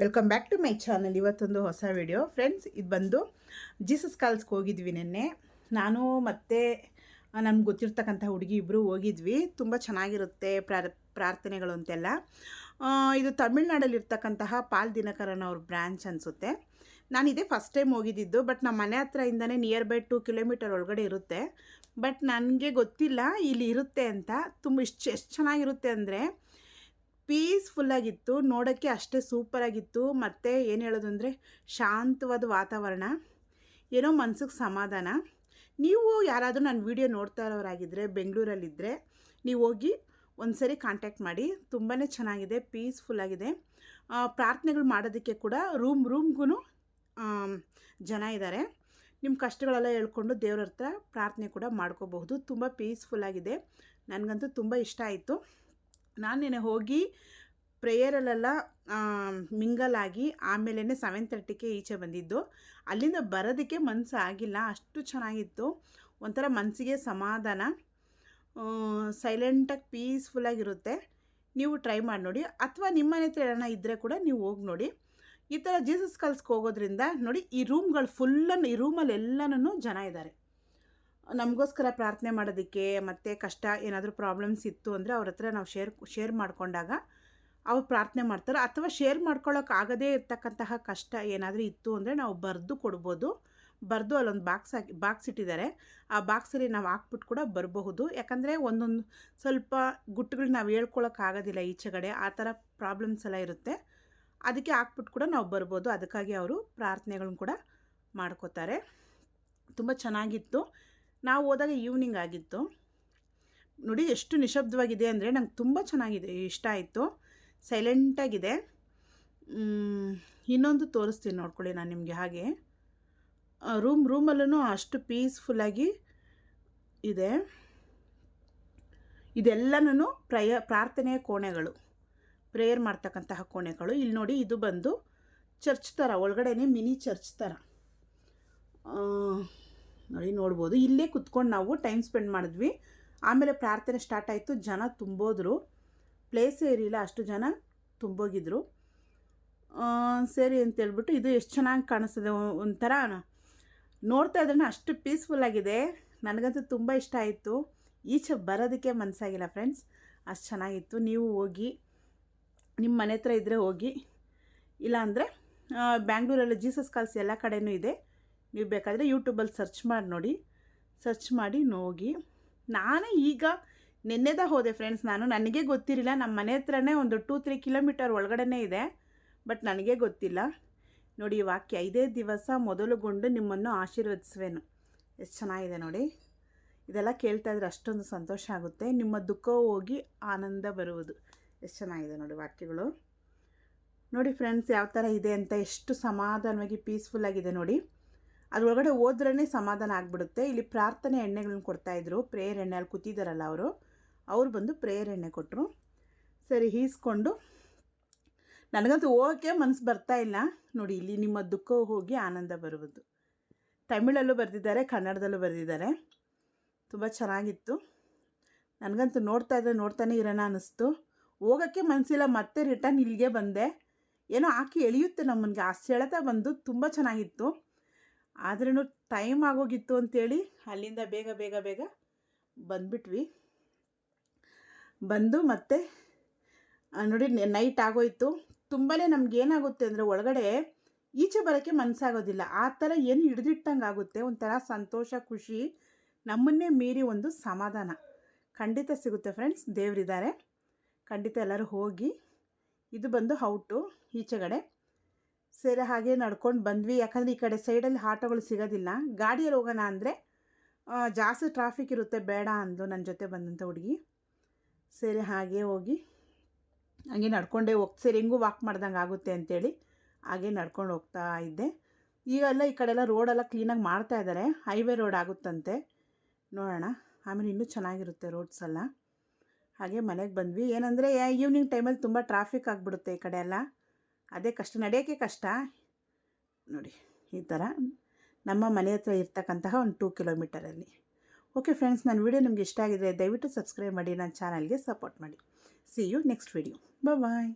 Welcome back to my channel ಇವತ್ತೊಂದು ಹೊಸ video friends ಇದು ಬಂದು ಜೀಸಸ್ ಕಾಲ್ಸ್ಗೆ ಹೋಗಿದ್ವಿ ನಿನ್ನೆ. ನಾನು ಮತ್ತು ನಮ್ಗೆ ಗೊತ್ತಿರ್ತಕ್ಕಂಥ ಹುಡುಗಿ ಇಬ್ಬರು ಹೋಗಿದ್ವಿ. ತುಂಬ ಚೆನ್ನಾಗಿರುತ್ತೆ ಪ್ರಾರ್, ಪ್ರಾರ್ಥನೆಗಳು ಅಂತೆಲ್ಲ. ಇದು ತಮಿಳ್ನಾಡಲ್ಲಿರ್ತಕ್ಕಂತಹ ಪಾಲ್ ದಿನಕರನ್ ಅವ್ರ ಬ್ರ್ಯಾಂಚ್ ಅನಿಸುತ್ತೆ. ನಾನು ಇದೇ ಫಸ್ಟ್ ಟೈಮ್ ಹೋಗಿದ್ದಿದ್ದು ಬಟ್ ನಮ್ಮ ಮನೆ ಹತ್ರದಿಂದನೇ ನಿಯರ್ ಬೈ ಟು ಕಿಲೋಮೀಟರ್ ಒಳಗಡೆ ಇರುತ್ತೆ. ಬಟ್ ನನಗೆ ಗೊತ್ತಿಲ್ಲ, ಇಲ್ಲಿ ಇರುತ್ತೆ ಅಂತ. ತುಂಬ, ಇಷ್ಟು, ಎಷ್ಟು ಚೆನ್ನಾಗಿರುತ್ತೆ ಅಂದರೆ ಪೀಸ್ಫುಲ್ಲಾಗಿತ್ತು ನೋಡೋಕ್ಕೆ ಅಷ್ಟೇ ಸೂಪರಾಗಿತ್ತು ಮತ್ತು ಏನು ಹೇಳೋದು ಅಂದರೆ, ಶಾಂತವಾದ ವಾತಾವರಣ, ಏನೋ ಮನ್ಸಿಗೆ ಸಮಾಧಾನ. ನೀವು ಯಾರಾದರೂ ನಾನು ವಿಡಿಯೋ ನೋಡ್ತಾ ಇರೋರಾಗಿದ್ದರೆ ಬೆಂಗಳೂರಲ್ಲಿದ್ದರೆ ನೀವು ಹೋಗಿ ಒಂದು ಸರಿ ಕಾಂಟ್ಯಾಕ್ಟ್ ಮಾಡಿ. ತುಂಬಾ ಚೆನ್ನಾಗಿದೆ ಪೀಸ್ಫುಲ್ಲಾಗಿದೆ ಪ್ರಾರ್ಥನೆಗಳು ಮಾಡೋದಕ್ಕೆ ಕೂಡ ರೂಮ್ ರೂಮ್ಗೂ ಜನ ಇದ್ದಾರೆ ನಿಮ್ಮ ಕಷ್ಟಗಳೆಲ್ಲ ಹೇಳ್ಕೊಂಡು ದೇವ್ರ ಹತ್ರ ಪ್ರಾರ್ಥನೆ ಕೂಡ ಮಾಡ್ಕೋಬಹುದು. ತುಂಬ ಪೀಸ್ಫುಲ್ಲಾಗಿದೆ ನನಗಂತೂ ತುಂಬ ಇಷ್ಟ ಆಯಿತು. ನಾನು ನೆನೆ ಹೋಗಿ ಪ್ರೇಯರಲ್ಲೆಲ್ಲ ಮಿಂಗಲ್ ಆಗಿ ಆಮೇಲೆ ಸೆವೆನ್ ತರ್ಟಿಗೆ ಈಚೆ ಬಂದಿದ್ದು. ಅಲ್ಲಿಂದ ಬರೋದಕ್ಕೆ ಮನಸ್ಸು ಆಗಿಲ್ಲ, ಅಷ್ಟು ಚೆನ್ನಾಗಿತ್ತು. ಒಂಥರ ಮನಸ್ಸಿಗೆ ಸಮಾಧಾನ ಸೈಲೆಂಟಾಗಿ ಪೀಸ್ಫುಲ್ಲಾಗಿರುತ್ತೆ ನೀವು ಟ್ರೈ ಮಾಡಿ ನೋಡಿ. ಅಥವಾ ನಿಮ್ಮನೆ ಹತ್ರ ಏನಾರ ಇದ್ದರೆ ಕೂಡ ನೀವು ಹೋಗಿ ನೋಡಿ. ಈ ಥರ ಜೀಸಸ್ ಕಲ್ಸ್ಗೆ ಹೋಗೋದ್ರಿಂದ ನೋಡಿ, ಈ ರೂಮ್ಗಳು ಫುಲ್ಲನ್ನು ಈ ರೂಮಲ್ಲಿ ಎಲ್ಲನೂ ಜನ ಇದ್ದಾರೆ. ನಮಗೋಸ್ಕರ ಪ್ರಾರ್ಥನೆ ಮಾಡೋದಕ್ಕೆ, ಮತ್ತು ಕಷ್ಟ, ಏನಾದರೂ ಪ್ರಾಬ್ಲಮ್ಸ್ ಇತ್ತು ಅಂದರೆ ಅವ್ರ ಹತ್ರ ನಾವು ಶೇರ್ ಶೇರ್ ಮಾಡಿಕೊಂಡಾಗ ಅವ್ರು ಪ್ರಾರ್ಥನೆ ಮಾಡ್ತಾರೆ. ಅಥವಾ ಶೇರ್ ಮಾಡ್ಕೊಳ್ಳೋಕೆ ಆಗದೇ ಇರ್ತಕ್ಕಂತಹ ಕಷ್ಟ ಏನಾದರೂ ಇತ್ತು ಅಂದರೆ ನಾವು ಬರೆದು ಕೊಡ್ಬೋದು. ಬರೆದು ಅಲ್ಲೊಂದು ಬಾಕ್ಸ್ ಹಾಕಿ ಬಾಕ್ಸ್ ಇಟ್ಟಿದ್ದಾರೆ. ಆ ಬಾಕ್ಸಲ್ಲಿ ನಾವು ಹಾಕ್ಬಿಟ್ಟು ಕೂಡ ಬರಬಹುದು. ಯಾಕಂದರೆ ಒಂದೊಂದು ಸ್ವಲ್ಪ ಗುಟ್ಟುಗಳು ನಾವು ಹೇಳ್ಕೊಳ್ಳೋಕ್ಕಾಗೋದಿಲ್ಲ ಈಚೆಗಡೆ ಆ ಥರ ಪ್ರಾಬ್ಲಮ್ಸ್ ಎಲ್ಲ ಇರುತ್ತೆ. ಅದಕ್ಕೆ ಹಾಕ್ಬಿಟ್ಟು ಕೂಡ ನಾವು ಬರ್ಬೋದು. ಅದಕ್ಕಾಗಿ ಅವರು ಪ್ರಾರ್ಥನೆಗಳನ್ನ ಕೂಡ ಮಾಡ್ಕೋತಾರೆ. ತುಂಬ ಚೆನ್ನಾಗಿತ್ತು. ನಾವು ಹೋದಾಗ ಈವ್ನಿಂಗ್ ಆಗಿತ್ತು. ನೋಡಿ ಎಷ್ಟು ನಿಶಬ್ದವಾಗಿದೆ ಅಂದರೆ ನಂಗೆ ತುಂಬ ಚೆನ್ನಾಗಿದೆ. ಇಷ್ಟ ಆಯಿತು. ಸೈಲೆಂಟಾಗಿದೆ. ಇನ್ನೊಂದು ತೋರಿಸ್ತೀನಿ ನೋಡ್ಕೊಳ್ಳಿ ನಾನು ನಿಮಗೆ ಹಾಗೆ. ರೂಮ್ ರೂಮಲ್ಲೂ ಅಷ್ಟು ಪೀಸ್ಫುಲ್ಲಾಗಿ ಇದೆ. ಇದೆಲ್ಲನೂ ಪ್ರಯ, ಪ್ರಾರ್ಥನೆಯ ಕೋಣೆಗಳು ಪ್ರೇಯರ್ ಮಾಡ್ತಕ್ಕಂತಹ ಕೋಣೆಗಳು. ಇಲ್ಲಿ ನೋಡಿ ಇದು ಬಂದು ಚರ್ಚ್ ಥರ ಒಳಗಡೆನೇ ಮಿನಿ ಚರ್ಚ್ ಥರ ನೋಡಿ ನೋಡ್ಬೋದು. ಇಲ್ಲೇ ಕುತ್ಕೊಂಡು ನಾವು ಟೈಮ್ ಸ್ಪೆಂಡ್ ಮಾಡಿದ್ವಿ. ಆಮೇಲೆ ಪ್ರಾರ್ಥನೆ ಸ್ಟಾರ್ಟ್ ಆಯಿತು. ಜನ ತುಂಬೋದ್ರು. ಪ್ಲೇಸೇ ಇರಲಿಲ್ಲ ಅಷ್ಟು ಜನ ತುಂಬೋಗಿದ್ರು. ಸರಿ ಅಂತೇಳ್ಬಿಟ್ಟು ಇದು ಎಷ್ಟು ಚೆನ್ನಾಗಿ ಕಾಣಿಸ್ತದೆ ಒಂಥರ ನೋಡ್ತಾ ಇದ್ರೆ ಅಷ್ಟು ಪೀಸ್ಫುಲ್ಲಾಗಿದೆ ನನಗಂತೂ ತುಂಬ ಇಷ್ಟ ಆಯಿತು. ಈಚೆ ಬರೋದಕ್ಕೆ ಮನಸ್ಸಾಗಿಲ್ಲ ಫ್ರೆಂಡ್ಸ್ ಅಷ್ಟು ಚೆನ್ನಾಗಿತ್ತು. ನೀವು ಹೋಗಿ ನಿಮ್ಮ ಮನೆ ಹತ್ರ ಇದ್ದರೆ ಹೋಗಿ. ಇಲ್ಲಾಂದರೆ ಬ್ಯಾಂಗ್ಳೂರಲ್ಲಿ ಜೀಸಸ್ ಕಾಲ್ಸ್ ಎಲ್ಲ ಕಡೆಯೂ ಇದೆ. ನೀವು ಬೇಕಾದರೆ ಯೂಟ್ಯೂಬಲ್ಲಿ ಸರ್ಚ್ ಮಾಡಿ ನೋಡಿ. ಸರ್ಚ್ ಮಾಡಿ ಹೋಗಿ ನಾನೇ ಈಗ ನಿನ್ನೆದ ಹೋದೆ ಫ್ರೆಂಡ್ಸ್ ನಾನು. ನನಗೆ ಗೊತ್ತಿರಲಿಲ್ಲ ನಮ್ಮ ಮನೆ ಹತ್ರನೇ ಒಂದು ಟೂ ತ್ರೀ ಕಿಲೋಮೀಟರ್ ಒಳಗಡೆನೇ ಇದೆ ಬಟ್ ನನಗೆ ಗೊತ್ತಿಲ್ಲ. ನೋಡಿ ವಾಕ್ಯ ಐದೇ ದಿವಸ ಮೊದಲುಗೊಂಡು ನಿಮ್ಮನ್ನು ಆಶೀರ್ವದಿಸುವೆನು. ಎಷ್ಟು ಚೆನ್ನಾಗಿದೆ ನೋಡಿ. ಇದೆಲ್ಲ ಕೇಳ್ತಾ ಇದ್ರೆ ಅಷ್ಟೊಂದು ಸಂತೋಷ ಆಗುತ್ತೆ. ನಿಮ್ಮ ದುಃಖ ಹೋಗಿ ಆನಂದ ಬರುವುದು. ಎಷ್ಟು ಚೆನ್ನಾಗಿದೆ ನೋಡಿ ವಾಕ್ಯಗಳು. ನೋಡಿ ಫ್ರೆಂಡ್ಸ್ ಯಾವ ಥರ ಇದೆ ಅಂತ ಎಷ್ಟು ಸಮಾಧಾನವಾಗಿ ಪೀಸ್ಫುಲ್ ಆಗಿದೆ ನೋಡಿ. ಅದರೊಳಗಡೆ ಹೋದ್ರೇ ಸಮಾಧಾನ ಆಗಿಬಿಡುತ್ತೆ. ಇಲ್ಲಿ ಪ್ರಾರ್ಥನೆ ಎಣ್ಣೆಗಳನ್ನ ಕೊಡ್ತಾಯಿದ್ರು ಪ್ರೇಯರ್ ಎಣ್ಣೆ ಅಲ್ಲಿ ಕೂತಿದ್ದಾರಲ್ಲ ಅವರು. ಅವ್ರು ಬಂದು ಪ್ರೇರಣೆ ಕೊಟ್ಟರು ಸರಿ, ಹೀಸ್ಕೊಂಡು. ನನಗಂತೂ ಹೋಗೋಕ್ಕೆ ಮನಸ್ಸು ಬರ್ತಾ ಇಲ್ಲ. ನೋಡಿ, ಇಲ್ಲಿ ನಿಮ್ಮ ದುಃಖ ಹೋಗಿ ಆನಂದ ಬರುವುದು. ತಮಿಳಲ್ಲೂ ಬರೆದಿದ್ದಾರೆ, ಕನ್ನಡದಲ್ಲೂ ಬರೆದಿದ್ದಾರೆ. ತುಂಬ ಚೆನ್ನಾಗಿತ್ತು. ನನಗಂತೂ ನೋಡ್ತಾ ಇದ್ದರೆ ನೋಡ್ತಾನೆ ಇರೋಣ ಅನ್ನಿಸ್ತು. ಹೋಗೋಕ್ಕೆ ಮನಸ್ಸಿಲ್ಲ ಮತ್ತೆ ರಿಟರ್ನ್ ಇಲ್ಲಿಗೆ ಬಂದೆ. ಏನೋ ಹಾಕಿ ಎಳೆಯುತ್ತೆ ನಮ್ಮನಿಗೆ. ಆ ಸೆಳೆತ ಬಂದು ತುಂಬ ಚೆನ್ನಾಗಿತ್ತು. ಆದ್ರೂ ಟೈಮ್ ಆಗೋಗಿತ್ತು ಅಂತೇಳಿ ಅಲ್ಲಿಂದ ಬೇಗ ಬೇಗ ಬೇಗ ಬಂದ್ಬಿಟ್ವಿ. ಬಂದು ಮತ್ತೆ ನೋಡಿ ನೈಟ್ ಆಗೋಯ್ತು. ತುಂಬಾ ನಮ್ಗೆ ಏನಾಗುತ್ತೆ ಅಂದರೆ ಒಳಗಡೆ ಈಚೆ ಬರೋಕ್ಕೆ ಮನಸ್ಸಾಗೋದಿಲ್ಲ ಆ ಥರ ಏನು ಹಿಡಿದಿಟ್ಟಂಗೆ ಆಗುತ್ತೆ ಒಂಥರ ಸಂತೋಷ, ಖುಷಿ, ನಮ್ಮನ್ನೇ ಮೀರಿ ಒಂದು ಸಮಾಧಾನ. ಖಂಡಿತ ಸಿಗುತ್ತೆ ಫ್ರೆಂಡ್ಸ್ ದೇವರಿದ್ದಾರೆ. ಖಂಡಿತ ಎಲ್ಲರೂ ಹೋಗಿ, ಇದು ಬಂದು ಔಟು ಈಚೆಗಡೆ. ಸೇರೆ, ಹಾಗೆ ನಡ್ಕೊಂಡು ಬಂದ್ವಿ. ಯಾಕಂದರೆ ಈ ಕಡೆ ಸೈಡಲ್ಲಿ ಆಟೋಗಳು ಸಿಗೋದಿಲ್ಲ. ಗಾಡಿಯಲ್ಲಿ ಹೋಗೋಣ ಅಂದರೆ ಜಾಸ್ತಿ ಟ್ರಾಫಿಕ್ ಇರುತ್ತೆ, ಬೇಡ ಅಂದು ನನ್ನ ಜೊತೆ ಬಂದಂಥ ಹುಡುಗಿ. ಸರಿ ಹಾಗೆ ಹೋಗಿ, ಹಂಗೆ ನಡ್ಕೊಂಡೇ ಹೋಗಿ, ಸರಿ ಹೆಂಗೂ ವಾಕ್ ಮಾಡ್ದಂಗೆ ಆಗುತ್ತೆ ಅಂತೇಳಿ ಹಾಗೆ ನಡ್ಕೊಂಡು ಹೋಗ್ತಾ ಇದ್ದೆ. ಈಗೆಲ್ಲ ಈ ಕಡೆ ಎಲ್ಲ ರೋಡೆಲ್ಲ ಕ್ಲೀನಾಗಿ ಮಾಡ್ತಾ ಇದ್ದಾರೆ ಹೈವೇ ರೋಡ್ ಆಗುತ್ತಂತೆ. ನೋಡೋಣ. ಆಮೇಲೆ ಇನ್ನೂ ಚೆನ್ನಾಗಿರುತ್ತೆ ರೋಡ್ಸ್ ಎಲ್ಲ. ಹಾಗೆ ಮನೆಗೆ ಬಂದ್ವಿ. ಏನಂದರೆ ಈವ್ನಿಂಗ್ ಟೈಮಲ್ಲಿ ತುಂಬ ಟ್ರಾಫಿಕ್ ಆಗಿಬಿಡುತ್ತೆ ಈ ಕಡೆ ಎಲ್ಲ. ಅದೇ ಕಷ್ಟ, ನಡೆಯೋಕ್ಕೆ ಕಷ್ಟ. ನೋಡಿ, ಈ ಥರ. ನಮ್ಮ ಮನೆ ಹತ್ರ ಇರ್ತಕ್ಕಂತಹ ಒಂದು ಟೂ ಕಿಲೋಮೀಟರಲ್ಲಿ ಓಕೆ ಫ್ರೆಂಡ್ಸ್ ನನ್ನ ವಿಡಿಯೋ ನಿಮಗೆ ಇಷ್ಟ ಆಗಿದೆ ದಯವಿಟ್ಟು ಸಬ್ಸ್ಕ್ರೈಬ್ ಮಾಡಿ, ನನ್ನ ಚಾನಲ್ಗೆ ಸಪೋರ್ಟ್ ಮಾಡಿ. See you next video bye